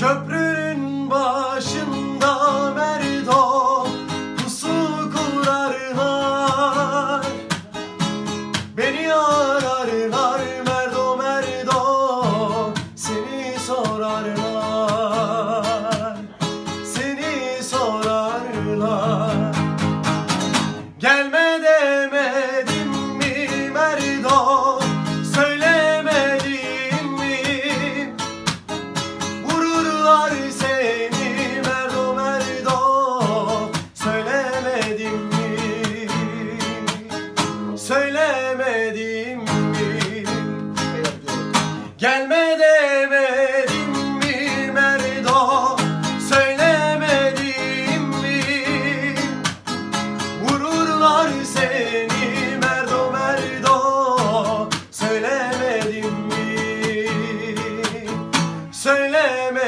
Köprünün başında merdo pusu kurarlar Beni ararlar merdo merdo seni sorarlar Söylemedim mi? Gelme demedim mi merdo? Söylemedim mi? Vururlar seni merdo merdo. Söylemedim mi? Söylemedim mi